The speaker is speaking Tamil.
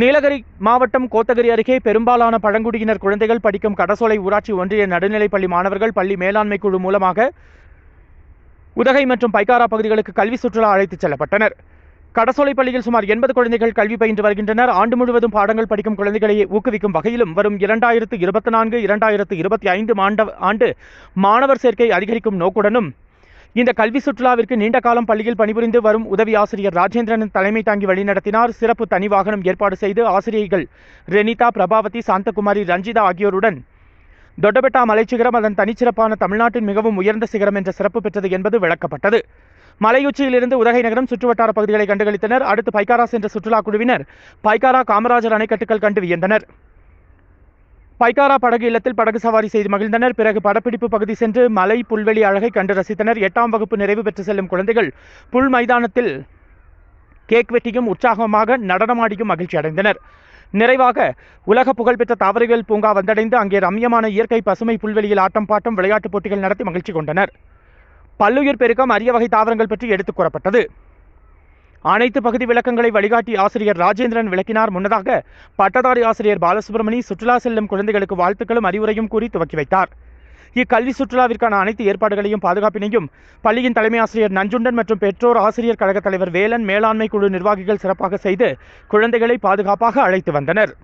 நீலகிரி மாவட்டம் கோத்தகிரி அருகே பெரும்பாலான பழங்குடியினர் குழந்தைகள் படிக்கும் கடசோலை ஊராட்சி ஒன்றிய நடுநிலைப்பள்ளி மாணவர்கள் பள்ளி மேலாண்மை குழு மூலமாக உதகை மற்றும் பைக்காரா பகுதிகளுக்கு கல்வி சுற்றுலா அழைத்துச் செல்லப்பட்டனர். கடசோலை பள்ளியில் சுமார் எண்பது குழந்தைகள் கல்வி பயின்று வருகின்றனர். ஆண்டு முழுவதும் பாடங்கள் படிக்கும் குழந்தைகளை ஊக்குவிக்கும் வகையிலும் வரும் இரண்டாயிரத்து இருபத்தி நான்கு இரண்டாயிரத்து இருபத்தி ஐந்து ஆண்டு மாணவர் சேர்க்கை அதிகரிக்கும் நோக்குடனும் இந்த கல்வி சுற்றுலாவிற்கு நீண்ட காலம் பள்ளியில் பணிபுரிந்து வரும் உதவி ஆசிரியர் ராஜேந்திரன் தலைமை தாங்கி வழிநடத்தினார் சிறப்பு தனி வாகனம் ஏற்பாடு செய்து ஆசிரியர்கள் ரெனிதா பிரபாவதி சாந்தகுமாரி ரஞ்சிதா ஆகியோருடன் தொட்டபெட்டா மலைச்சிகரம் அதன் தனிச்சிறப்பான தமிழ்நாட்டின் மிகவும் உயர்ந்த சிகரம் என்ற சிறப்பு பெற்றது என்பது விளக்கப்பட்டது. மலையுச்சியிலிருந்து உதகை நகரம் சுற்றுவட்டார பகுதிகளை கண்டுகளித்தனர். அடுத்து பைக்காரா சென்ற சுற்றுலா குழுவினர் பைக்காரா காமராஜர் அணைக்கட்டுகள் கண்டு வியந்தனர். பைக்காரா படகு இல்லத்தில் படகு சவாரி செய்து மகிழ்ந்தனர். பிறகு படப்பிடிப்பு பகுதி சென்று மலை புல்வெளி அழகை கண்டு ரசித்தனர். எட்டாம் வகுப்பு நிறைவு பெற்று செல்லும் குழந்தைகள் புல் மைதானத்தில் கேக் வெட்டியும் உற்சாகமாக நடனமாடியும் மகிழ்ச்சி அடைந்தனர். நிறைவாக உலக புகழ்பெற்ற தாவரவியல் பூங்கா வந்தடைந்து அங்கே ரம்யமான இயற்கை பசுமை புல்வெளியில் ஆட்டம் பாட்டம் விளையாட்டுப் போட்டிகள் நடத்தி மகிழ்ச்சி கொண்டனர். பல்லுயிர் பெருக்கம் அரிய வகை தாவரங்கள் பற்றி எடுத்துக் கூறப்பட்டது. அனைத்து பகுதி விளக்கங்களை வழிகாட்டி ஆசிரியர் ராஜேந்திரன் விளக்கினார். முன்னதாக பட்டதாரி ஆசிரியர் பாலசுப்ரமணி சுற்றுலா செல்லும் குழந்தைகளுக்கு வாழ்த்துக்களும் அறிவுரையும் கூறி துவக்கி வைத்தார். இக்கல்வி சுற்றுலாவிற்கான அனைத்து ஏற்பாடுகளையும் பாதுகாப்பினையும் பள்ளியின் தலைமை ஆசிரியர் நஞ்சுண்டன் மற்றும் பெற்றோர் ஆசிரியர் கழக தலைவர் வேலன் மேலாண்மை குழு நிர்வாகிகள் சிறப்பாக செய்து குழந்தைகளை பாதுகாப்பாக அழைத்து வந்தனர்.